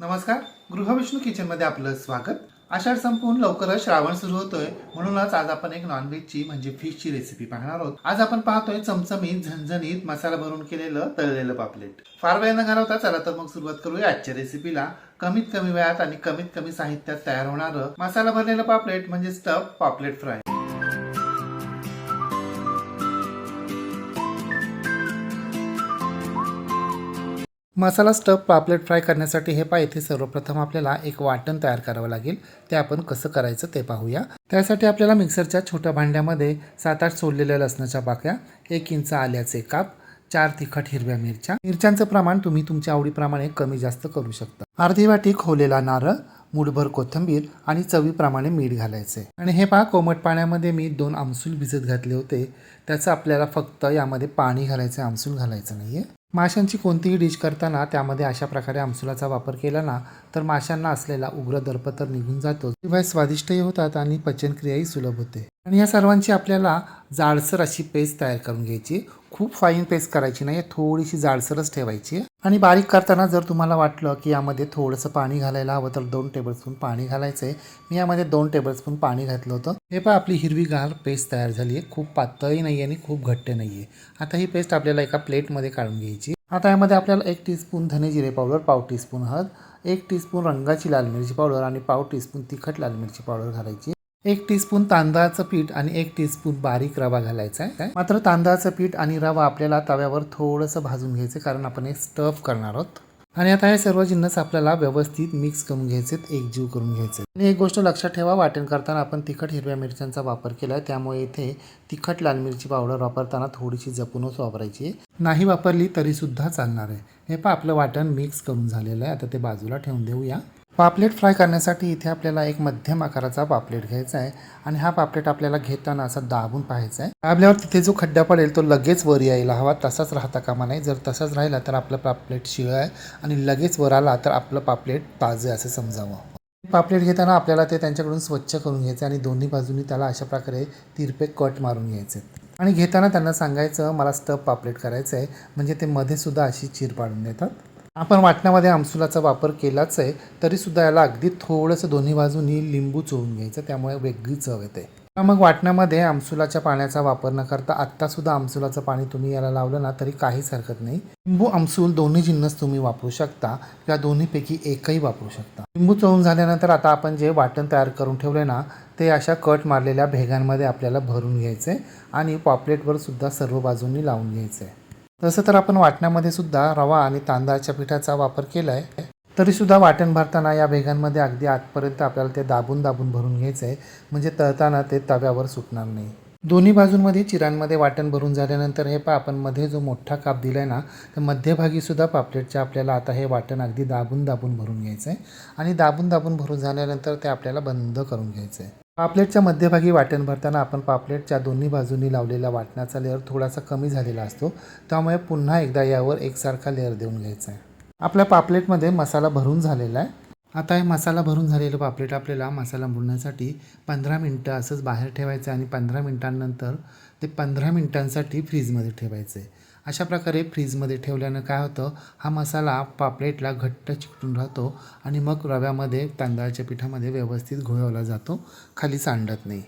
नमस्कार गृहविष्णू किचनमध्ये आपलं स्वागत. आषाढ संपून लवकरच श्रावण सुरू होतोय. म्हणूनच आज आपण एक नॉनव्हेजची म्हणजे फिशची रेसिपी पाहणार आहोत. आज आपण पाहतोय चमचमीत झणझणीत मसाला भरून केलेलं तळलेलं पापलेट. फार वेळ न घालवता चला तर मग सुरुवात करूया आजच्या रेसिपीला कमीत कमी वेळात आणि कमीत कमी साहित्यात तयार होणारं मसाला भरलेलं पापलेट म्हणजे स्टफ पापलेट फ्राय मसाला स्टफ पापलेट फ्राय करण्यासाठी हे पहा इथे सर्वप्रथम आपल्याला एक वाटण तयार करावं लागेल. ते आपण कसं करायचं ते पाहूया. त्यासाठी आपल्याला मिक्सरच्या छोट्या भांड्यामध्ये सात आठ सोडलेल्या लसणाच्या पाकळ्या एक इंच आल्याचे काप चार तिखट हिरव्या मिरच्या. मिरच्यांचं प्रमाण तुम्ही तुमच्या आवडीप्रमाणे कमी जास्त करू शकता. अर्धी वाटी खोलेला नारळ मुठभर कोथिंबीर आणि चवीप्रमाणे मीठ घालायचे. आणि हे पहा कोमट पाण्यामध्ये मी दोन आमसूल भिजत घातले होते. त्याचं आपल्याला फक्त यामध्ये पाणी घालायचं आमसूल घालायचं नाहीये. माशांची कोणतीही डिश करताना त्यामध्ये अशा प्रकारे आमसुलाचा वापर केला ना तर माशांना असलेला उग्र दर्प तर निघून जातो शिवाय स्वादिष्टही होतात आणि पचनक्रियाही सुलभ होते. आणि या सर्वांची आपल्याला जाडसर अशी पेस्ट तयार करून घ्यायची. खूप फाईन पेस्ट करायची नाही थोडीशी जाडसरच ठेवायची. आणि बारीक करताना जर तुम्हाला वाटलं की यामध्ये थोडंसं पाणी घालायला हवं तर दोन टेबलस्पून पाणी घालायचं आहे मी यामध्ये दोन टेबलस्पून पाणी घातलं होतं. हे पण आपली हिरवीगार पेस्ट तयार झाली आहे खूप पातळही नाही आहे आणि खूप घट्ट नाही आहे आता ही पेस्ट आपल्याला एका प्लेटमध्ये काढून घ्यायची. आता यामध्ये आपल्याला एक टीस्पून धने जिरे पावडर पाव टीस्पून हळद एक टीस्पून रंगाची लाल मिरची पावडर आणि पाव टीस्पून तिखट लाल मिरची पावडर घालायची. एक टीस्पून तांदळाचं पीठ आणि एक टीस्पून बारीक रवा घालायचा आहे. मात्र तांदळाचं पीठ आणि रवा आपल्याला तव्यावर थोडंसं भाजून घ्यायचं कारण आपण हे स्टफ करणार आहोत. आणि आता हे सर्व जिन्नस आपल्याला व्यवस्थित मिक्स करून घ्यायचे एकजीव करून घ्यायचे आणि एक गोष्ट लक्षात ठेवा वाटण करताना आपण तिखट हिरव्या मिरच्यांचा वापर केला आहे त्यामुळे इथे तिखट लाल मिरची पावडर वापरताना थोडीशी जपूनच वापरायची नाही वापरली तरी सुद्धा चालणार आहे. हे पण आपलं वाटण मिक्स करून झालेलं आहे. आता ते बाजूला ठेवून देऊया. पापलेट फ्राय करण्यासाठी इथे आपल्याला एक मध्यम आकाराचा पापलेट घ्यायचा आहे आणि हा पापलेट आपल्याला घेताना असा दाबून पाहायचा आहे. दाबल्यावर तिथे जो खड्डा पडेल तो लगेच वर यायला हवा. तसाच राहता कामा नाही जर तसाच राहिला तर आपलं पापलेट शिळ आहे आणि लगेच वर आला तर आपलं पापलेट ताजं आहे असं समजावं. पापलेट घेताना आपल्याला ते त्यांच्याकडून स्वच्छ करून घ्यायचे आणि दोन्ही बाजूनी त्याला अशा प्रकारे तिरपे कट मारून घ्यायचे आणि घेताना त्यांना सांगायचं मला स्टब पापलेट करायचं आहे. म्हणजे ते मध्ये सुद्धा अशी चीर पाडून देतात. आपण वाटण्यामध्ये आमसुलाचा वापर केलाच आहे तरीसुद्धा याला अगदी थोडंसं दोन्ही बाजूनी लिंबू चोळून घ्यायचं त्यामुळे वेगळी चव येते. मग वाटण्यामध्ये आमसुलाच्या पाण्याचा वापर न करता आत्तासुद्धा आमसुलाचं पाणी तुम्ही याला लावलं ना तरी काहीच हरकत नाही. लिंबू आमसूल दोन्ही जिन्नस तुम्ही वापरू शकता या दोन्हीपैकी एकही वापरू शकता. लिंबू चोळून झाल्यानंतर आता आपण जे वाटण तयार करून ठेवले ना ते अशा कट मारलेल्या भेगांमध्ये आपल्याला भरून घ्यायचे आणि पॉपलेटवर सुद्धा सर्व बाजूंनी लावून घ्यायचे तसं तर आपण वाटण्यामध्ये सुद्धा रवा आणि तांदळाच्या पिठाचा वापर केला आहे तरीसुद्धा वाटण भरताना या भेगांमध्ये अगदी आतपर्यंत आपल्याला ते दाबून दाबून भरून घ्यायचं आहे म्हणजे तळताना ते तव्यावर सुटणार नाही. दोन्ही बाजूंमध्ये चिरांमध्ये वाटण भरून झाल्यानंतर हे पा आपण मध्ये जो मोठा काप दिला आहे ना तर मध्यभागीसुद्धा पापलेटच्या आपल्याला आता हे वाटण अगदी दाबून दाबून भरून घ्यायचं आहे आणि दाबून दाबून भरून झाल्यानंतर ते आपल्याला बंद करून घ्यायचं आहे पापलेटच्या मध्यभागी वाटण भरताना आपण पापलेटच्या दोन्ही बाजूंनी लावलेला वाटणाचा लेअर थोडासा कमी झालेला असतो. त्यामुळे पुन्हा एकदा यावर एकसारखा लेअर देऊन घ्यायचा आहे. आपल्या पापलेटमध्ये मसाला भरून झालेला आहे. आता हे मसाला भरून झालेलं पापलेट आपल्याला मसाला बुडण्यासाठी पंधरा मिनटं असंच बाहेर ठेवायचं आहे आणि पंधरा मिनटांनंतर ते पंधरा मिनटांसाठी फ्रीजमध्ये ठेवायचं आहे. अशा प्रकारे फ्रीजमध्ये ठेवल्यानं काय होतं हा मसाला पापलेटला घट्ट चिकटून राहतो आणि मग रव्यामध्ये तांदळाच्या पिठामध्ये व्यवस्थित घोळवला जातो खाली सांडत नाही.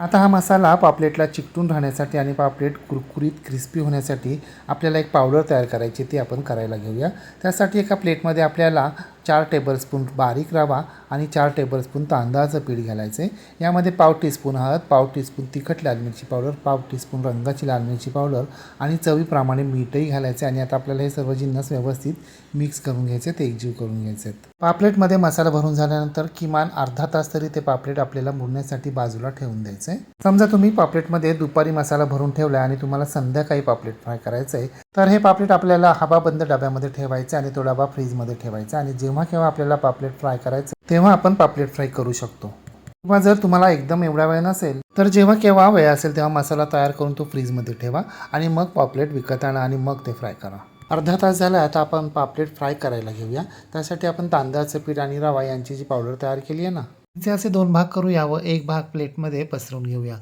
आता हा मसाला पापलेटला चिकटून राहण्यासाठी आणि पापलेट कुरकुरीत क्रिस्पी होण्यासाठी आपल्याला एक पावडर तयार करायची ती आपण करायला घेऊया. त्यासाठी एका प्लेटमध्ये आपल्याला चार टेबलस्पून बारीक रवा आणि चार टेबलस्पून तांदळाचं पीठ घालायचं आहे. यामध्ये पाव टीस्पून हळद पाव टीस्पून तिखट लाल मिरची पावडर पाव टीस्पून रंगाची लाल मिरची पावडर आणि चवीप्रमाणे मीठही घालायचे आणि आता आपल्याला हे सर्व जिन्नस व्यवस्थित मिक्स करून घ्यायचे ते एकजीव करून घ्यायचे पापलेटमध्ये मसाला भरून झाल्यानंतर किमान अर्धा तास तरी ते पापलेट आपल्याला मुरण्यासाठी बाजूला ठेवून द्यायचं आहे. समजा तुम्ही पापलेटमध्ये दुपारी मसाला भरून ठेवला आणि तुम्हाला संध्याकाळी पापलेट फ्राय करायचं आहे तर हे पापलेट आपल्याला हवाबंद डब्यामध्ये ठेवायचं आणि तो डबा फ्रीजमध्ये ठेवायचा आणि जेव्हा केव्हा आपल्याला पापलेट फ्राय करायचं तेव्हा आपण पापलेट फ्राय करू शकतो. किंवा जर तुम्हाला एकदम एवढा वेळ नसेल तर जेव्हा केव्हा वेळ असेल तेव्हा मसाला तयार करून तो फ्रीजमध्ये ठेवा आणि मग पापलेट विकत आणा आणि मग ते फ्राय करा. अर्धा तास झाला आता आपण पापलेट फ्राय करायला घेऊया. त्यासाठी आपण तांदळाचं पीठ आणि रवा यांची जी पावडर तयार केली आहे ना तिचे असे दोन भाग करूया व एक भाग प्लेटमध्ये पसरून घेऊया.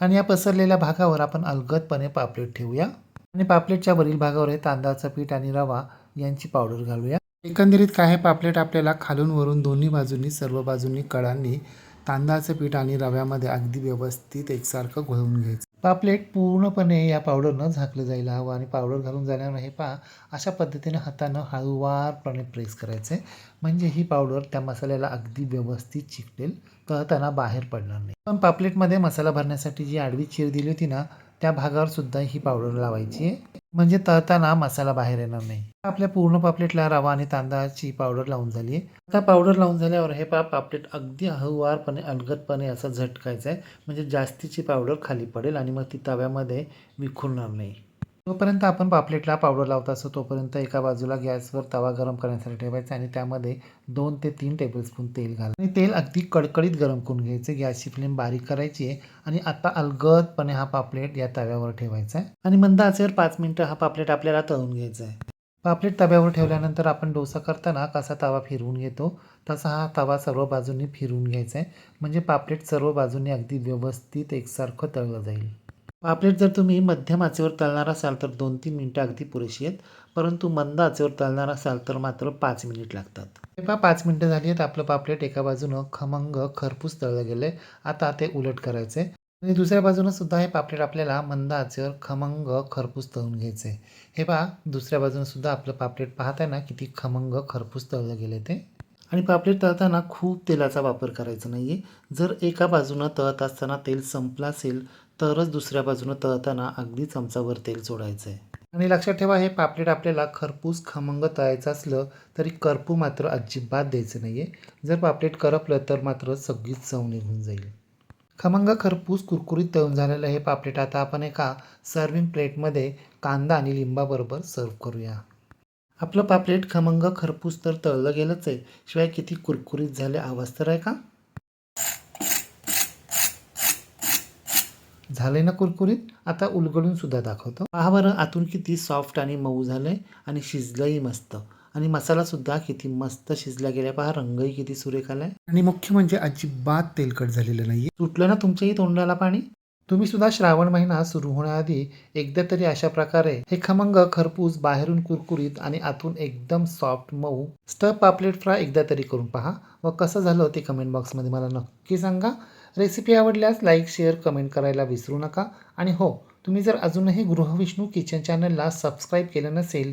आणि या पसरलेल्या भागावर आपण अलगदपणे पापलेट ठेवूया. आणि पापलेटच्या वरील भागावर तांदळाचं पीठ आणि रवा. यांची पावडर घालूया. एकंदरीत काय हे पापलेट आपल्याला खालून वरून दोन्ही बाजूंनी सर्व बाजूंनी कडांनी तांदळाचं पीठ आणि रव्यामध्ये अगदी व्यवस्थित एकसारखं घोळवून घ्यायचं. पापलेट पूर्णपणे या पावडरनं झाकलं जायला हवं आणि पावडर घालून जाण्यावर हे पहा अशा पद्धतीने हातानं हळूवारपणे प्रेस करायचं. आहे म्हणजे ही पावडर त्या मसाल्याला अगदी व्यवस्थित चिकटेल तर त्यांना बाहेर पडणार नाही. पण पापलेटमध्ये मसाला भरण्यासाठी जी आडवी चीर दिली होती ना त्या भागावर सुद्धा ही पावडर लावायची. आहे म्हणजे तळताना मसाला बाहेर येणार नाही. आपल्या पूर्ण पापलेटला रवा आणि तांदळाची पावडर लावून झाली. आहे आता पावडर लावून झाल्यावर हे पा पापलेट अगदी हळूवारपणे अलगदपणे असं झटकायचं आहे म्हणजे जास्तीची पावडर खाली पडेल आणि मग ती तव्यामध्ये विखुरणार नाही. जोपर्यंत आपण पापलेटला पावडर लावत असतो तोपर्यंत एका बाजूला गॅसवर तवा गरम करण्यासाठी ठेवायचा आणि त्यामध्ये दोन ते तीन टेबलस्पून तेल घाल आणि तेल अगदी कडकडीत गरम करून घ्यायचं. गॅसची फ्लेम बारीक करायची आहे आणि आता अलगदपणे हा पापलेट या तव्यावर ठेवायचा आहे. आणि मंद आचेवर पाच मिनटं हा पापलेट आपल्याला तळून घ्यायचा आहे. पापलेट तव्यावर ठेवल्यानंतर आपण डोसा करताना कसा तवा फिरवून घेतो तसा हा तवा सर्व बाजूंनी फिरवून घ्यायचा आहे. म्हणजे पापलेट सर्व बाजूंनी अगदी व्यवस्थित एकसारखं तळलं जाईल. पापलेट जर तुम्ही मध्यम आचेवर तळणार असाल तर दोन तीन मिनटं अगदी पुरेशी आहेत. परंतु मंद आचेवर तळणार असाल तर मात्र पाच मिनिट लागतात. हे पहा पाच मिनटं झाली आहेत. आपलं पापलेट एका बाजूनं खमंग खरपूस तळलं गेलं आहे आता ते उलट करायचं आहे आणि दुसऱ्या बाजूनं सुद्धा हे पापलेट आपल्याला मंद आचेवर खमंग खरपूस तळून घ्यायचं आहे हे पहा दुसऱ्या बाजूनं सुद्धा आपलं पापलेट पाहताय ना किती खमंग खरपूस तळलं गेलं ते. आणि पापलेट तळताना खूप तेलाचा वापर करायचा नाही आहे जर एका बाजूनं तळत असताना तेल संपलं असेल तरच दुसऱ्या बाजूनं तळताना अगदी चमचावर तेल सोडायचं आहे आणि लक्षात ठेवा हे पापलेट आपल्याला खरपूस खमंग तळायचं असलं तरी करपू मात्र अजिबात द्यायचं नाही आहे जर पापलेट करपलं तर मात्र सगळीच चव निघून जाईल. खमंग खरपूस कुरकुरीत तळून झालेलं हे पापलेट आता आपण एका सर्विंग प्लेटमध्ये कांदा आणि लिंबाबरोबर सर्व करूया. आपलं पापलेट खमंग खरपूस तर तळलं गेलंच आहे. शिवाय किती कुरकुरीत झाले आवाज तर आहे का? झाले ना कुरकुरीत? आता उलगडून सुद्धा दाखवतो. पहा बरं आतून किती सॉफ्ट आणि मऊ झालंय आणि शिजलंही मस्त. आणि मसाला सुद्धा किती मस्त शिजला गेला पहा रंगही किती सुरेख आलाय. आणि मुख्य म्हणजे अजिबात तेलकट झालेलं नाहीये. सुटलं ना तुमच्याही तोंडाला पाणी? तुम्ही सुद्धा श्रावण महिना सुरू होण्याआधी एकदा तरी अशा प्रकारे हे खमंग खरपूस बाहेरून कुरकुरीत आणि आतून एकदम सॉफ्ट मऊ स्टफ पापलेट फ्राय एकदा तरी करून पहा. व कसं झालं ते कमेंट बॉक्समध्ये मला नक्की सांगा. रेसिपी आवडल्यास लाईक शेअर कमेंट करायला विसरू नका. आणि हो तुम्ही जर अजूनही गृहविष्णू किचन चॅनलला सबस्क्राईब केलं नसेल